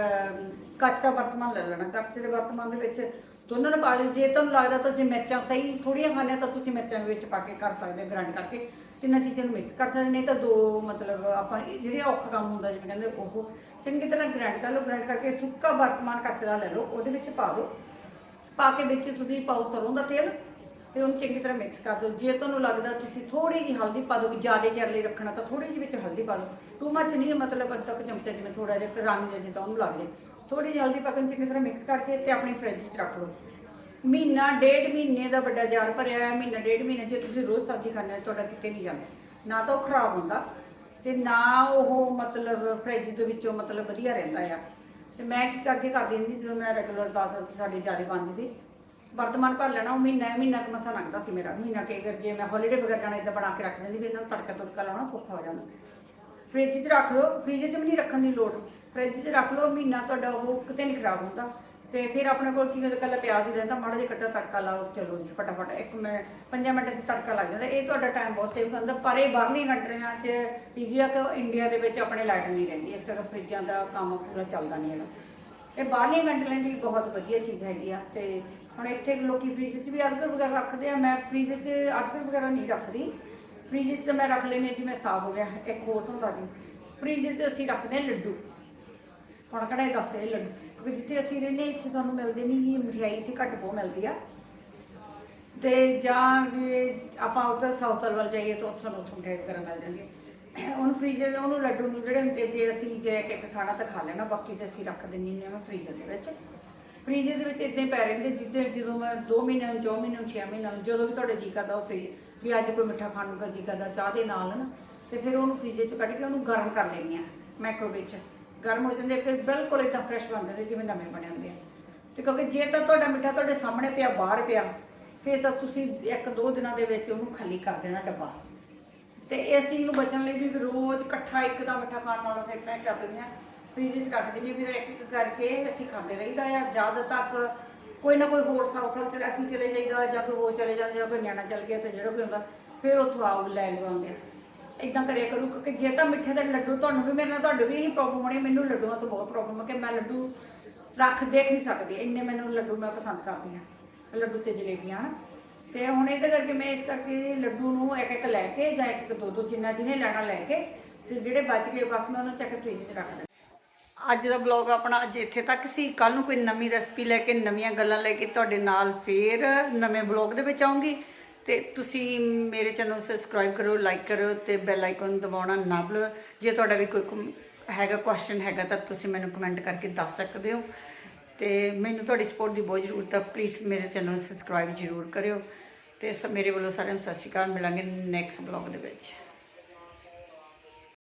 Speaker 1: ਕੱਚ ਦਾ ਵਰਤਮਾਨ ਲੈ ਲੈਣਾ। ਕੱਚ ਦੇ ਵਰਤਮਾਨ ਦੇ ਵਿੱਚ ਦੋਨਾਂ ਨੂੰ ਪਾ ਲਿਓ ਜੇ ਤੁਹਾਨੂੰ ਲੱਗਦਾ ਤੁਸੀਂ ਮਿਰਚਾਂ ਸਹੀ ਥੋੜੀਆਂ ਖਾਣੇ ਤਾਂ ਤੁਸੀਂ ਮਿਰਚਾਂ ਵਿੱਚ ਪਾ ਕੇ ਕਰ ਸਕਦੇ ਗ੍ਰਾਈਂਡ ਕਰਕੇ। ਤਿੰਨਾਂ ਚੀਜ਼ਾਂ ਨੂੰ ਮਿਕਸ ਕਰ ਸਕਦੇ ਨਹੀਂ ਤਾਂ ਦੋ ਮਤਲਬ ਆਪਾਂ ਇਹ ਜਿਹੜੇ ਔਖਾ ਕੰਮ ਹੁੰਦਾ, ਜਿਵੇਂ ਕਹਿੰਦੇ ਉਹ ਚੰਗੀ ਤਰ੍ਹਾਂ ਗ੍ਰਾਈਂਡ ਕਰ ਲਓ। ਗ੍ਰਾਈਂਡ ਕਰਕੇ ਸੁੱਕਾ ਵਰਤਮਾਨ ਕੱਚ ਦਾ ਲੈ ਲਓ, ਉਹਦੇ ਵਿੱਚ ਪਾ ਦਿਓ। ਪਾ ਕੇ ਵਿੱਚ ਤੁਸੀਂ ਪਾਓ ਸਰੋਂ ਦਾ ਤੇਲ ਤੇ ਉਹਨੂੰ ਚੰਗੀ ਤਰ੍ਹਾਂ ਮਿਕਸ ਕਰ ਦਿਓ। ਜੇ ਤੁਹਾਨੂੰ ਲੱਗਦਾ ਤੁਸੀਂ ਥੋੜੀ ਜਿਹੀ ਹਲਦੀ ਪਾ ਦਿਓ ਵੀ ਜ਼ਿਆਦਾ ਚਿਰ ਲਈ ਰੱਖਣਾ, ਤਾਂ ਥੋੜੀ ਜਿਹੀ ਵਿੱਚ ਹਲਦੀ ਪਾ ਦਿਓ। ਟੂ ਮੱਚ ਨਹੀਂ ਮਤਲਬ ਅੱਧਾ ਕੁ ਚਮਚਾ ਜਿਵੇਂ ਥੋੜਾ ਜਿਹਾ ਰੰਗ ਜਿਹਾ ਜਿੱਦਾਂ ਉਹਨੂੰ ਲੱਗ ਜਾਏ ਥੋੜੀ ਜਿਹੀ ਹਲਦੀ ਪਾ ਕੇ ਚੰਗੀ ਤਰ੍ਹਾਂ ਮਿਕਸ ਕਰਕੇ ਤੇ ਆਪਣੀ ਫ੍ਰਿਜ 'ਚ ਰੱਖ ਲਓ। ਮਹੀਨਾ, ਡੇਢ ਮਹੀਨੇ ਦਾ ਵੱਡਾ ਜਾਰ ਭਰਿਆ ਹੋਇਆ ਮਹੀਨਾ, ਡੇਢ ਮਹੀਨੇ ਜੇ ਤੁਸੀਂ ਰੋਜ਼ ਸਬਜ਼ੀ ਖਾਂਦੇ ਹੋ, ਤੁਹਾਡਾ ਕਿਤੇ ਨਹੀਂ ਜਾਂਦਾ। ਨਾ ਤਾਂ ਉਹ ਖਰਾਬ ਹੁੰਦਾ ਤੇ ਨਾ ਉਹ ਮਤਲਬ ਫ੍ਰਿਜ ਦੇ ਵਿੱਚੋਂ ਮਤਲਬ ਵਧੀਆ ਰਹਿੰਦਾ ਆ। ਤੇ ਮੈਂ ਕੀ ਕਰਕੇ ਕਰਦੀ ਹੁੰਦੀ ਸੀ, ਜਦੋਂ ਮੈਂ ਰੈਗੂਲਰ ਦਾਲ ਸਬਜ਼ੀ ਸਾਡੀ ਜ਼ਿਆਦਾ ਬਣਦੀ ਸੀ, ਵਰਤਮਾਨ ਭਰ ਲੈਣਾ, ਉਹ ਮਹੀਨਾ ਮਹੀਨਾ ਕੁ ਮਸਾ ਲੰਘਦਾ ਸੀ ਮੇਰਾ, ਮਹੀਨਾ ਕੇ ਅਗਰ ਜੇ ਮੈਂ ਹੌਲੀਡੇ ਵਗੈਰਾ ਜਾਣਾ ਇਦਾਂ ਬਣਾ ਕੇ ਰੱਖ ਦਿੰਦੀ ਵੀ ਇਹਨਾਂ ਨੂੰ ਤੜਕਾ ਤੁੜਕਾ ਲਾਉਣਾ ਸੌਖਾ ਹੋ ਜਾਂਦਾ। ਫ੍ਰਿਜ 'ਚ ਰੱਖ ਲਓ ਫ੍ਰਿਜ 'ਚ ਵੀ ਨਹੀਂ ਰੱਖਣ ਦੀ ਲੋੜ ਫ੍ਰਿਜ 'ਚ ਰੱਖ ਲਓ, ਮਹੀਨਾ ਤੁਹਾਡਾ ਉਹ ਕਿਤੇ ਨਹੀਂ ਖਰਾਬ ਹੁੰਦਾ। ਤੇ ਫਿਰ ਆਪਣੇ ਕੋਲ ਕੀ ਹੁੰਦਾ ਕੱਲਾ ਪਿਆਜ਼ ਹੀ ਰਹਿੰਦਾ, ਮਾੜਾ ਜਿਹਾ ਕੱਟਾ ਤੜਕਾ ਲਾਓ, ਚਲੋ ਜੀ, ਫਟਾਫਟ, ਇੱਕ ਮਿੰਟ 5 ਮਿੰਟ 'ਚ ਤੜਕਾ ਲੱਗ ਜਾਂਦਾ। ਇਹ ਤੁਹਾਡਾ ਟਾਈਮ ਬਹੁਤ ਸੇਵ ਕਰਦਾ ਪਰ ਇਹ ਬਾਹਰਲੀ ਕੰਟਰੀਆਂ 'ਚ ਈਜ਼ੀ ਆ ਕਿ ਇੰਡੀਆ ਦੇ ਵਿੱਚ ਆਪਣੇ ਲਾਈਟ ਨਹੀਂ ਰਹਿੰਦੀ, ਇਸ ਕਰਕੇ ਫ੍ਰਿਜਾਂ ਦਾ ਕੰਮ ਪੂਰਾ ਚੱਲਦਾ ਨਹੀਂ ਹੈਗਾ। ਇਹ ਬਾਹਰਲੀ ਕੰਟਰੀਆਂ ਦੀ ਬਹੁਤ ਵਧੀਆ ਚੀਜ਼ ਹੈਗੀ ਆ, ਤੇ ਹੁਣ ਇੱਥੇ ਲੋਕੀ ਫ੍ਰਿਜ 'ਚ ਵੀ ਅਦਰਕ ਵਗੈਰਾ ਰੱਖਦੇ ਆ, ਮੈਂ ਫ੍ਰਿਜ 'ਚ ਅਦਰਕ ਵਗੈਰਾ ਨਹੀਂ ਰੱਖਦੀ। ਫ੍ਰਿਜ 'ਚ ਮੈਂ ਰੱਖ ਲੈਂਦੀ ਹਾਂ, ਜਿਵੇਂ ਸਾਫ਼ ਹੋ ਗਿਆ, ਇੱਕ ਹੋਰ ਹੁੰਦਾ ਜੀ। ਫ੍ਰਿਜ 'ਚ ਅਸੀਂ ਰੱਖਦੇ ਹਾਂ ਲੱਡੂ। ਹੁਣ ਕਿਹੜਾ ਇਹ ਦੱਸ ਲੱਡੂ। ਕਿਉਂਕਿ ਜਿੱਥੇ ਅਸੀਂ ਰਹਿੰਦੇ ਹਾਂ, ਇੱਥੇ ਸਾਨੂੰ ਮਿਲਦੇ ਨਹੀਂ ਗੀ ਮਠਿਆਈ ਇੱਥੇ ਘੱਟ ਬਹੁਤ ਮਿਲਦੀ ਆ। ਤੇ ਜਾਂ ਜੇ ਆਪਾਂ ਉੱਧਰ ਸਾਊਥ ਵੱਲ ਜਾਈਏ ਤਾਂ ਉੱਥੇ ਸਾਨੂੰ ਉੱਥੋਂ ਮਠਿਆਈ ਕਰਨ ਮਿਲ ਜਾਂਦੀ। ਹੈ ਉਹਨੂੰ ਫ੍ਰੀਜ਼ਰ ਉਹਨੂੰ ਲੱਡੂ ਨੂੰ ਜਿਹੜੇ ਹੁੰਦੇ ਜੇ ਅਸੀਂ ਜੇ ਇੱਕ ਇੱਕ ਖਾਣਾ ਤਾਂ ਖਾ ਲੈਣਾ ਬਾਕੀ ਤੇ ਅਸੀਂ ਰੱਖ ਦਿੰਦੇ ਹੁੰਦੇ ਹਾਂ ਫ੍ਰੀਜ਼ਰ ਦੇ ਵਿੱਚ। ਫ੍ਰੀਜ਼ਰ ਦੇ ਵਿੱਚ ਇਦਾਂ ਪੈ ਰਹਿੰਦੇ ਜਿੱਦਾਂ ਜਦੋਂ ਮੈਂ 2 ਮਹੀਨਿਆਂ ਨੂੰ 4 ਮਹੀਨਿਆਂ ਨੂੰ 6 ਮਹੀਨਿਆਂ ਨੂੰ ਜਦੋਂ ਵੀ ਤੁਹਾਡੇ ਜੀ ਕਰਦਾ ਉਹ ਫ੍ਰੀ ਵੀ ਅੱਜ ਕੋਈ ਮਿੱਠਾ ਖਾਣ ਨੂੰ ਜੀ ਕਰਦਾ ਚਾਹ ਦੇ ਨਾਲ ਨਾ। ਤੇ ਫਿਰ ਉਹਨੂੰ ਫ੍ਰੀਜ਼ਰ 'ਚ ਕੱਢ ਕੇ ਉਹਨੂੰ ਗਰਮ ਕਰ ਲੈਂਦੇ ਆ ਮਾਈਕ੍ਰੋਵੇਵ 'ਚ। ਗਰਮ ਹੋ ਜਾਂਦੇ ਫਿਰ ਬਿਲਕੁਲ ਇਦਾਂ ਫਰੈਸ਼ ਬਣ ਜਾਂਦੇ ਜਿਵੇਂ ਨਵੇਂ ਬਣੇ ਹੁੰਦੇ ਆ। ਤੇ ਕਿਉਂਕਿ ਜੇ ਤਾਂ ਤੁਹਾਡਾ ਮਿੱਠਾ ਤੁਹਾਡੇ ਸਾਹਮਣੇ ਪਿਆ, ਬਾਹਰ ਪਿਆ, ਫਿਰ ਤਾਂ ਤੁਸੀਂ ਇੱਕ ਦੋ ਦਿਨਾਂ ਦੇ ਵਿੱਚ ਉਹਨੂੰ ਖਾਲੀ ਕਰ ਦੇਣਾ ਡੱਬਾ। ਤੇ ਇਸ ਚੀਜ਼ ਨੂੰ ਬਚਣ ਲਈ ਵੀ ਰੋਜ਼ ਇਕੱਠਾ ਇੱਕ ਦਾ ਮਿੱਠਾ ਖਾਣ ਨਾਲੋਂ ਫਿਰ ਮੈਂ ਕਰ ਦਿੰਦੀ ਹਾਂ, ਫ੍ਰੀਜ 'ਚ ਰੱਖ ਦਿੰਦੀ ਹਾਂ, ਫਿਰ ਇੱਕ ਇੱਕ ਕਰਕੇ ਅਸੀਂ ਖਾਂਦੇ ਰਹੀਦਾ ਆ। ਜਦ ਤੱਕ ਕੋਈ ਨਾ ਕੋਈ ਹੋਰ ਸਾਊਥ ਵੱਲ ਚਲੇ ਅਸੀਂ ਚਲੇ ਜਾਈਦਾ ਜਾਂ ਕੋਈ ਹੋਰ ਚਲੇ ਜਾਂਦੇ ਜਾਂ ਕੋਈ ਨਿਆਣਾ ਚੱਲ ਗਿਆ ਤੇ ਜਿਹੜਾ ਕੋਈ ਹੁੰਦਾ ਫਿਰ ਉੱਥੋਂ ਆਉ ਲੈ ਲਵਾਂਗੇ ਇਦਾਂ ਕਰਿਆ ਕਰੂ ਕਿਉਂਕਿ ਜੇ ਤਾਂ ਮਿੱਠੇ ਦੇ ਲੱਡੂ ਤੁਹਾਨੂੰ ਵੀ ਮੇਰੇ ਨਾਲ ਤੁਹਾਡੇ ਵੀ ਇਹੀ ਪ੍ਰੋਬਲਮ ਹੋਣੀ, ਮੈਨੂੰ ਲੱਡੂਆਂ ਤੋਂ ਬਹੁਤ ਪ੍ਰੋਬਲਮ ਹੈ ਕਿ ਮੈਂ ਲੱਡੂ ਰੱਖ ਦੇਖ ਨਹੀਂ ਸਕਦੀ, ਇੰਨੇ ਮੈਨੂੰ ਲੱਡੂ ਮੈਂ ਪਸੰਦ ਕਰਦੀ ਹਾਂ, ਲੱਡੂ ਤੇ ਜਲੇਬੀਆਂ, ਹਨਾ। ਤੇ ਹੁਣ ਇਹਦੇ ਕਰਕੇ ਮੈਂ ਇਸ ਕਰਕੇ ਲੱਡੂ ਨੂੰ ਇੱਕ ਇੱਕ ਲੈ ਕੇ ਜਾਂ ਇੱਕ ਇੱਕ ਦੋ ਦੋ ਜਿੰਨਾ ਜਿਹਨੇ ਲੈਣਾ ਲੈ ਕੇ ਤੇ ਜਿਹੜੇ ਬਚ ਗਏ ਬਸ ਮੈਂ ਉਹਨੂੰ ਚੱਕ ਫ੍ਰਿਜ 'ਚ ਰੱਖ ਦਿੰਦੀ ਅੱਜ ਦਾ ਬਲੌਗ ਆਪਣਾ ਅੱਜ ਇੱਥੇ ਤੱਕ ਸੀ ਕੱਲ ਨੂੰ ਕੋਈ ਨਵੀਂ ਰੈਸਪੀ ਲੈ ਕੇ, ਨਵੀਆਂ ਗੱਲਾਂ ਲੈ ਕੇ ਤੁਹਾਡੇ ਨਾਲ ਫੇਰ ਨਵੇਂ ਬਲੌਗ ਦੇ ਵਿੱਚ ਆਉਂਗੀ। ਤੇ ਤੁਸੀਂ ਮੇਰੇ ਚੈਨਲ ਨੂੰ ਸਬਸਕ੍ਰਾਈਬ ਕਰੋ ਲਾਈਕ ਕਰੋ ਤੇ ਬੈਲ ਆਈਕਨ ਦਬਾਉਣਾ ਨਾ ਭੁੱਲੋ। ਜੇ ਤੁਹਾਡਾ ਵੀ ਕੋਈ ਕਮ- ਹੈਗਾ ਕੁਐਸਚਨ ਹੈਗਾ ਤਾਂ ਤੁਸੀਂ ਮੈਨੂੰ ਕਮੈਂਟ ਕਰਕੇ ਦੱਸ ਸਕਦੇ ਹੋ। ਤੇ ਮੈਨੂੰ ਤੁਹਾਡੀ ਸਪੋਰਟ ਦੀ ਬਹੁਤ ਜ਼ਰੂਰਤ ਹੈ ਪਲੀਜ਼ ਮੇਰੇ ਚੈਨਲ ਨੂੰ ਸਬਸਕ੍ਰਾਈਬ ਜ਼ਰੂਰ ਕਰਿਓ। ਤੇ ਸ- ਮੇਰੇ ਵੱਲੋਂ ਸਾਰਿਆਂ ਨੂੰ ਸਤਿ ਸ਼੍ਰੀ ਅਕਾਲ। ਮਿਲਾਂਗੇ ਨੈਕਸਟ ਬਲੌਗ ਦੇ ਵਿੱਚ।